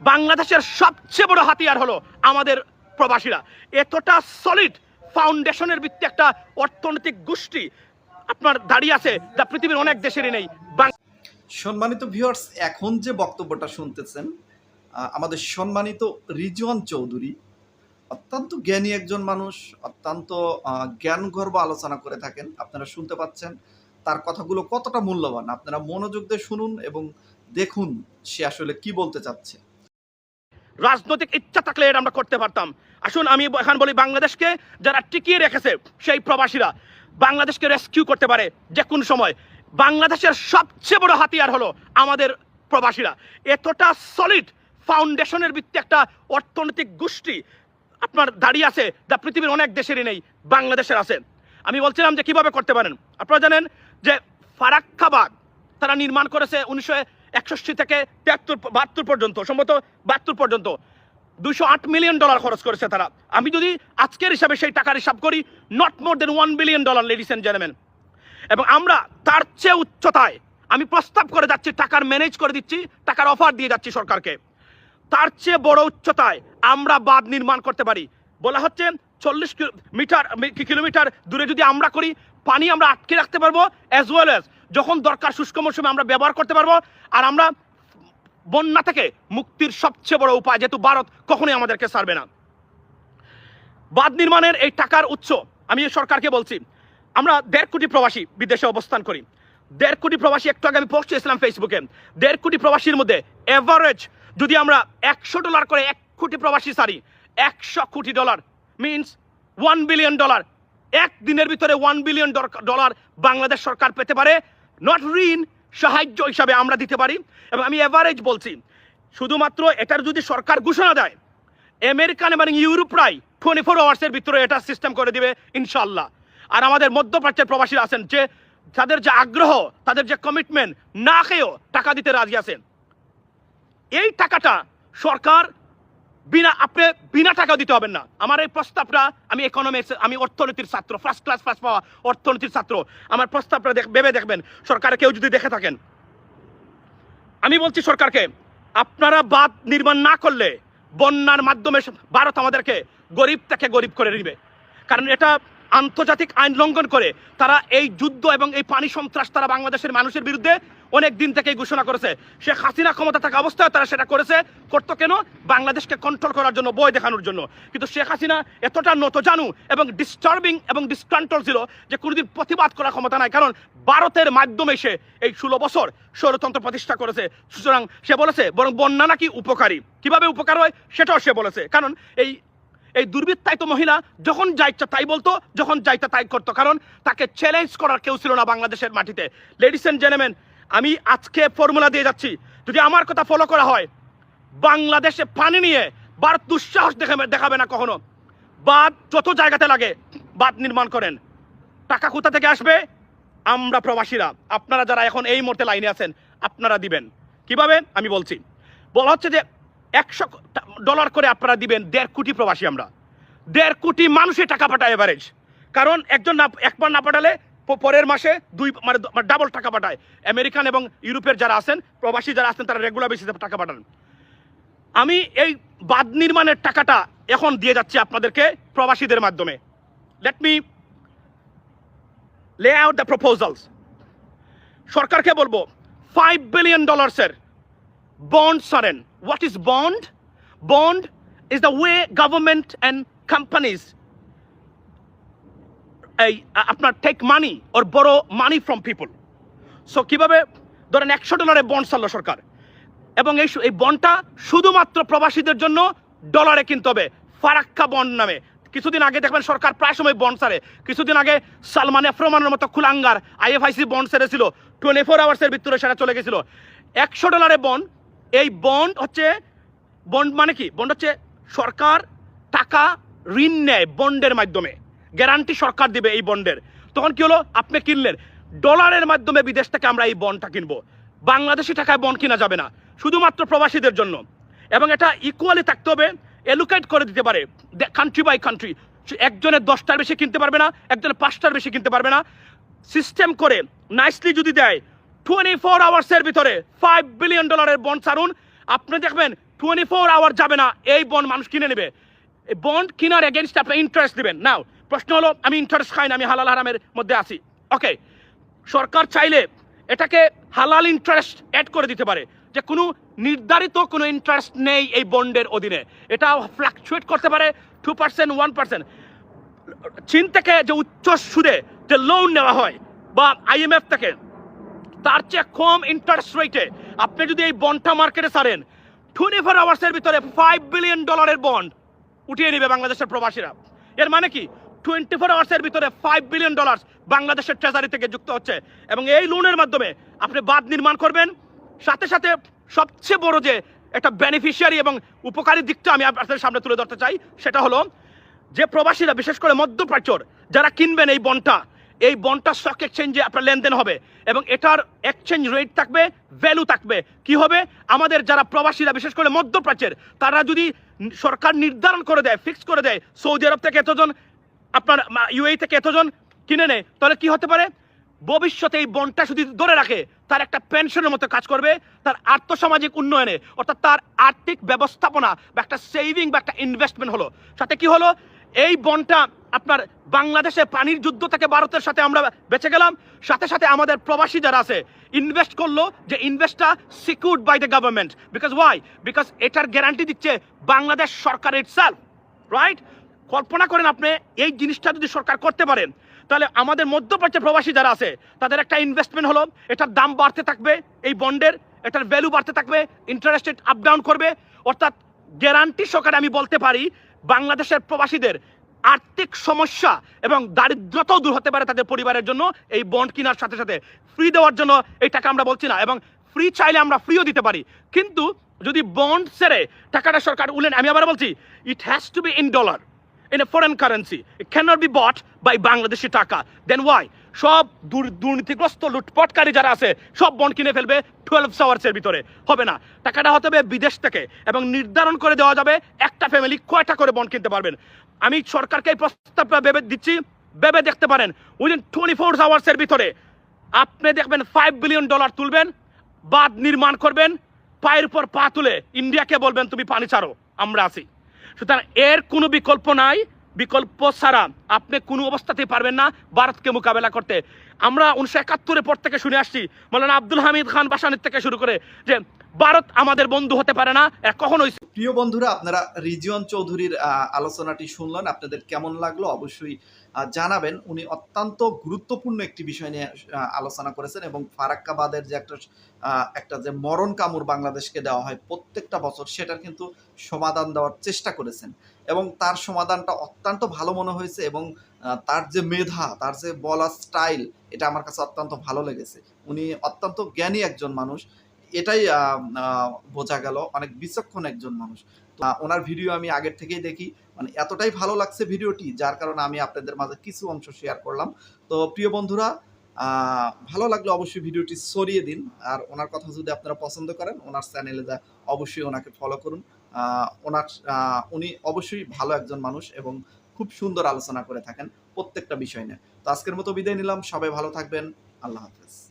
বাংলাদেশের সবচেয়ে বড় হাতিয়ার হলো আমাদের প্রবাসীরা। এতটা সলিড ফাউন্ডেশনের ভিত্তি একটা অর্থনৈতিক গোষ্ঠী আপনার দাঁড়িয়ে আছে যা পৃথিবীর অনেক দেশেরই নেই। সম্মানিত ভিউয়ার্স এখন যে বক্তব্যটা শুনতেছেন আমাদের সম্মানিত রিজওয়ান চৌধুরী অত্যন্ত জ্ঞানী একজন মানুষ, অত্যন্ত জ্ঞানগর্ব আলোচনা করে থাকেন। আপনারা শুনতে পাচ্ছেন তার কথাগুলো কতটা মূল্যবান। আপনারা মনোযোগ দিয়ে শুনুন এবং দেখুন সে আসলে কি বলতে চাচ্ছে। রাজনৈতিক ইচ্ছা থাকলে এটা আমরা করতে পারতাম। আসুন, আমি এখন বলি বাংলাদেশকে যারা টিকিয়ে রেখেছে সেই প্রবাসীরা, বাংলাদেশকে রেস্কিউ করতে পারে যে কোন সময়। বাংলাদেশের সবচেয়ে বড় হাতিয়ার হলো আমাদের প্রবাসীরা। এতটা সলিড ফাউন্ডেশনের ভিত্তি একটা অর্থনৈতিক গোষ্ঠী আপনার দাঁড়িয়ে আছে যা পৃথিবীর অনেক দেশেরই নেই, বাংলাদেশের আছে। আমি বলছিলাম যে কীভাবে করতে পারেন? আপনারা জানেন যে ফারাক্কাবাদ তারা নির্মাণ করেছে উনিশশো একষট্টি থেকে তিয়াত্তর বাহাত্তর পর্যন্ত, সম্ভবত বাহাত্তর পর্যন্ত। দুশো আট মিলিয়ন ডলার খরচ করেছে তারা। আমি যদি আজকের হিসাবে সেই টাকার হিসাব করি not more than one billion dollar ladies and gentleman এবং আমরা তার চেয়ে উচ্চতায়, আমি প্রস্তাব করে যাচ্ছি, টাকার ম্যানেজ করে দিচ্ছি, টাকার অফার দিয়ে যাচ্ছি সরকারকে। তার চেয়ে বড় উচ্চতায় আমরা বাঁধ নির্মাণ করতে পারি। বলা হচ্ছে চল্লিশ মিটার কিলোমিটার দূরে যদি আমরা করি, পানি আমরা আটকে রাখতে পারব অ্যাজ ওয়েল অ্যাজ যখন দরকার শুষ্ক মৌসুমে আমরা ব্যবহার করতে পারব, আর আমরা বন্যা থেকে মুক্তির সবচেয়ে বড় উপায় যেহেতু ভারত কখনোই আমাদেরকে ছাড়বে না। বাঁধ নির্মাণের এই টাকার উৎস আমি সরকারকে বলছি, আমরা দেড় কোটি প্রবাসী বিদেশে অবস্থান করি। দেড় কোটি প্রবাসী, একটু আগে আমি পোস্ট করেছিলাম ফেসবুকে দেড় কোটি প্রবাসীর মধ্যে এভারেজ যদি আমরা একশো ডলার করে এক কোটি প্রবাসী সারি একশো কোটি dollar means one billion dollar এক দিনের ভিতরে ওয়ান বিলিয়ন ডলার বাংলাদেশ সরকার পেতে পারে। নট ঋণ, সাহায্য হিসাবে আমরা দিতে পারি। এবং আমি এভারেজ বলছি, শুধুমাত্র এটার যদি সরকার ঘোষণা দেয়, আমেরিকান এবং ইউরোপরাই টোয়েন্টি ফোর আওয়ার্সের ভিতরে এটা সিস্টেম করে দিবে ইনশাল্লাহ আর আমাদের মধ্যপ্রাচ্যের প্রবাসীরা আছেন, যে তাদের যে আগ্রহ, তাদের যে কমিটমেন্ট না খেয়েও টাকা দিতে রাজি আছেন। এই টাকাটা সরকার বিনা আপনি বিনা টাকা দিতে হবেন না। আমার এই প্রস্তাবটা আমি ইকোনমিক্স আমি অর্থনীতির ছাত্র ফার্স্ট ক্লাস ফার্স্ট পাওয়া অর্থনীতির ছাত্র। আমার প্রস্তাবটা ভেবে দেখবেন, সরকার কেউ যদি দেখে থাকেন। আমি বলছি সরকারকে, আপনারা বাদ নির্মাণ না করলে বন্যার মাধ্যমে ভারত আমাদেরকে গরিব থেকে গরিব করে নিবে। কারণ এটা আন্তর্জাতিক আইন লঙ্ঘন করে তারা এই যুদ্ধ এবং এই পানি সন্ত্রাস তারা বাংলাদেশের মানুষের বিরুদ্ধে অনেক দিন থেকেই ঘোষণা করেছে। শেখ হাসিনা ক্ষমতা থাকা অবস্থায় তারা সেটা করেছে। করতো কেন? বাংলাদেশকে কন্ট্রোল করার জন্য বই দেখানোর জন্য। কিন্তু শেখ হাসিনা এতটা নত জানু এবং ডিস্টার্বিং এবং ডিসকন্ট্রোল ছিল যে কোনোদিন প্রতিবাদ করার ক্ষমতা নাই। কারণ ভারতের মাধ্যমে সে এই ষোলো বছর স্বরতন্ত্র প্রতিষ্ঠা করেছে। সুতরাং সে বলেছে, বরং বন্যা নাকি উপকারী। কীভাবে উপকার হয়? সেটাও সে বলেছে। কারণ এই এই দুর্বৃত্তায়িত মহিলা যখন যা ইচ্ছা তাই বলতো, যখন যা ইচ্ছা তাই করতো। কারণ তাকে চ্যালেঞ্জ করার কেউ ছিল না বাংলাদেশের মাটিতে। লেডিস এন্ড জেন্টলম্যান আমি আজকে ফর্মুলা দিয়ে যাচ্ছি। যদি আমার কথা ফলো করা হয়, বাংলাদেশে পানি নিয়ে ভারত দুঃসাহস দেখাবে দেখাবে না কখনো। বাদ যত জায়গাতে লাগে বাদ নির্মাণ করেন। টাকা কোথা থেকে আসবে? আমরা প্রবাসীরা। আপনারা যারা এখন এই মুহূর্তে লাইনে আছেন, আপনারা দিবেন। কীভাবে? আমি বলছি। বলা হচ্ছে যে একশো ডলার করে আপনারা দিবেন দেড় কোটি প্রবাসী আমরা। দেড় কোটি মানুষের টাকা পাঠায় এভারেজ কারণ একজন না একবার না পাঠালে পরের মাসে দুই মানে ডাবল টাকা পাঠায়। আমেরিকান এবং ইউরোপের যারা আছেন, প্রবাসী যারা আছেন, তারা রেগুলার বেসিসে টাকা পাঠান। আমি এই বাঁধ নির্মাণের টাকাটা এখন দিয়ে যাচ্ছি আপনাদেরকে প্রবাসীদের মাধ্যমে। Let me lay out the proposals সরকারকে বলব ফাইভ বিলিয়ন ডলার্সের বন্ড সারেন what is bond? Bond is the way government and companies আপনার take money or borrow money from people so কীভাবে ধরেন একশো ডলারে বন্ড ছাড়লো সরকার এবং এই এই বন্ডটা শুধুমাত্র প্রবাসীদের জন্য ডলারে কিনতে হবে ফারাক্কা বন্ড নামে কিছুদিন আগে দেখবেন সরকার প্রায় সময় বন্ড ছাড়ে কিছুদিন আগে সালমান এফরমানের মতো কুলাঙ্গার আইএফআইসি বন্ড ছেড়েছিল টোয়েন্টি ফোর আওয়ার্সের ভিতরে সেটা চলে গেছিল একশো ডলারে বন্ড এই বন্ড হচ্ছে বন্ড মানে কি? বন্ড হচ্ছে সরকার টাকা ঋণ নেয় বন্ডের মাধ্যমে। গ্যারান্টি সরকার দিবে এই বন্ডের। তখন কি হলো? আপনি কিনলেন। ডলারের মাধ্যমে বিদেশ থেকে আমরা এই বন্ডটা কিনবো। বাংলাদেশি টাকায় বন্ড কিনা যাবে না। শুধুমাত্র প্রবাসীদের জন্য। এবং এটা ইকুয়ালি থাকতে হবে। এলুকেট করে দিতে পারে। কান্ট্রি বাই কান্ট্রি একজনের দশটার বেশি কিনতে পারবে না একজনের পাঁচটার বেশি কিনতে পারবে না। সিস্টেম করে নাইসলি যদি দেয় টোয়েন্টি ফোর আওয়ার্সের ভিতরে ফাইভ বিলিয়ন ডলারের বন্ড ছাড়ুন। আপনি দেখবেন টোয়েন্টি ফোর আওয়ার যাবে না, এই বন্ড মানুষ কিনে নেবে। এই বন্ড কিনার এগেনস্ট আপনি ইন্টারেস্ট দিবেন। নাও প্রশ্ন হলো, আমি ইন্টারেস্ট খাই না, আমি হালাল হারামের মধ্যে আছি। ওকে সরকার চাইলে এটাকে হালাল ইন্টারেস্ট অ্যাড করে দিতে পারে। যে কোনো নির্ধারিত কোনো ইন্টারেস্ট নেই এই বন্ডের অধীনে। এটা ফ্লাকচুয়েট করতে পারে টু পার্সেন্ট ওয়ান পার্সেন্ট চীন থেকে যে উচ্চ সুদে যে লোন নেওয়া হয়, বা আইএমএফ থেকে, তার চেয়ে কম ইন্টারেস্ট রেটে আপনি যদি এই বন্ডটা মার্কেটে ছাড়েন টোয়েন্টি ফোর আওয়ার্সের ভিতরে ফাইভ বিলিয়ন ডলারের বন্ড উঠিয়ে নেবে বাংলাদেশের প্রবাসীরা। এর মানে কি? টোয়েন্টি ফোর আওয়ার্সের ভিতরে ফাইভ বিলিয়ন ডলার বাংলাদেশের ট্রেজারি থেকে যুক্ত হচ্ছে। এবং এই লোনের মাধ্যমে আপনি বাঁধ নির্মাণ করবেন। সাথে সাথে সবচেয়ে বড় যে একটা বেনিফিশিয়ারি এবং উপকারী দিকটা আমি আপনাদের সামনে তুলে ধরতে চাই, সেটা হলো যে প্রবাসীরা, বিশেষ করে মধ্যপ্রাচ্যর, যারা কিনবেন এই বন্ডটা এই বন্ডটা স্টক এক্সচেঞ্জে আপনার লেনদেন হবে এবং এটার এক্সচেঞ্জ রেট থাকবে ভ্যালু থাকবে। কি হবে? আমাদের যারা প্রবাসীরা, বিশেষ করে মধ্যপ্রাচ্যের, তারা যদি সরকার নির্ধারণ করে দেয় ফিক্স করে দেয়, সৌদি আরব থেকে এতজন, আপনার ইউএই থেকে এতজন কিনে নেয়, তাহলে কি হতে পারে? ভবিষ্যতে এই বনটা যদি ধরে রাখে, তার একটা পেনশনের মতো কাজ করবে, তার আর্থসামাজিক উন্নয়নে, অর্থাৎ তার আর্থিক ব্যবস্থাপনা বা একটা সেভিং বা একটা ইনভেস্টমেন্ট হলো। সাথে কি হলো? এই বন্ডটা আপনার বাংলাদেশে পানির যুদ্ধ থেকে ভারতের সাথে আমরা বেঁচে গেলাম। সাথে সাথে আমাদের প্রবাসী যারা আছে ইনভেস্ট করল যে ইনভেস্টটা secured by the government because why because এটার গ্যারান্টি দিচ্ছে বাংলাদেশ সরকার ইটসেলফ রাইট কল্পনা করেন আপনি, এই জিনিসটা যদি সরকার করতে পারেন তাহলে আমাদের মধ্যপ্রাচ্যের প্রবাসী যারা আছে, তাদের একটা ইনভেস্টমেন্ট হলো, এটার দাম বাড়তে থাকবে এই বন্ডের, এটার ভ্যালু বাড়তে থাকবে ইন্টারেস্ট রেট আপ ডাউন করবে। অর্থাৎ গ্যারান্টি সহকারে আমি বলতে পারি বাংলাদেশের প্রবাসীদের আর্থিক সমস্যা এবং দারিদ্রতাও দূর হতে পারে তাদের পরিবারের জন্য এই বন্ড কেনার সাথে সাথে ফ্রি দেওয়ার জন্য এই টাকা আমরা বলছি না এবং ফ্রি চাইলে আমরা ফ্রিও দিতে পারি কিন্তু যদি বন্ড সেরে টাকাটা সরকার উলেন, আমি আবার বলছি it has to be in dollar in a foreign currency. It cannot be bought by Bangladeshi টাকা Then why? সব দুর্নীতিগ্রস্ত লুটপটকারী যারা আছে, সব বন্ড কিনে ফেলবে টুয়েলভ আওয়ার্সের ভিতরে। হবে না। টাকাটা হতে হবে বিদেশ থেকে এবং নির্ধারণ করে দেওয়া যাবে একটা ফ্যামিলি কয়টা করে বন্ড কিনতে পারবেন। আমি সরকারকে এই প্রস্তাবটা ভেবে দিচ্ছি, ভেবে দেখতে পারেন। উইদিন টোয়েন্টি ফোর আওয়ার্সের ভিতরে আপনি দেখবেন ফাইভ বিলিয়ন ডলার তুলবেন, বাঁধ নির্মাণ করবেন, পায়ের উপর পা তুলে ইন্ডিয়াকে বলবেন, তুমি পানি ছাড়ো, আমরা আছি। সুতরাং এর কোনো বিকল্প নাই। বিকল্প ছাড়া আপনি কোনো অবস্থাতেই পারবেন না ভারতকে মোকাবেলা করতে। আমরা উনিশশো একাত্তরের পর থেকে শুনে আসছি, মৌলানা আব্দুল হামিদ খান বাসানের থেকে শুরু করে যে, ভারত আমাদের বন্ধু হতে পারে না এরা কখনোই প্রিয় বন্ধুরা, আপনারা রিজিয়ন চৌধুরীর আলোচনাটি শুনলেন। আপনাদের কেমন লাগল অবশ্যই জানাবেন। উনি অত্যন্ত গুরুত্বপূর্ণ একটি বিষয় নিয়ে আলোচনা করেছেন এবং ফারাক্কাবাদের যে একটা একটা যে মরণ কামড় বাংলাদেশকে দেওয়া হয় প্রত্যেকটা বছর, সেটার কিন্তু সমাধান দেওয়ার চেষ্টা করেছেন। এবং তার সমাধানটা অত্যন্ত ভালো মনে হয়েছে এবং তার যে মেধা, তার যে বলার স্টাইল, এটা আমার কাছে অত্যন্ত ভালো লেগেছে। উনি অত্যন্ত জ্ঞানী একজন মানুষ এটাই বোঝা গেল, অনেক বিচক্ষণ একজন মানুষ। ওনার ভিডিও আমি আগের থেকেই দেখি। মানে এতটাই ভালো লাগছে ভিডিওটি, যার কারণে আমি আপনাদের মাঝে কিছু অংশ শেয়ার করলাম। তো, প্রিয় বন্ধুরা ভালো লাগলে অবশ্যই ভিডিওটি সরিয়ে দিন। আর ওনার কথা যদি আপনারা পছন্দ করেন, ওনার চ্যানেলে যা, অবশ্যই ওনাকে ফলো করুন। ওনার উনি অবশ্যই ভালো একজন মানুষ এবং খুব সুন্দর আলোচনা করে থাকেন প্রত্যেকটা বিষয় নিয়ে। তো, আজকের মতো বিদায় নিলাম। সবাই ভালো থাকবেন। আল্লাহ হাফেজ।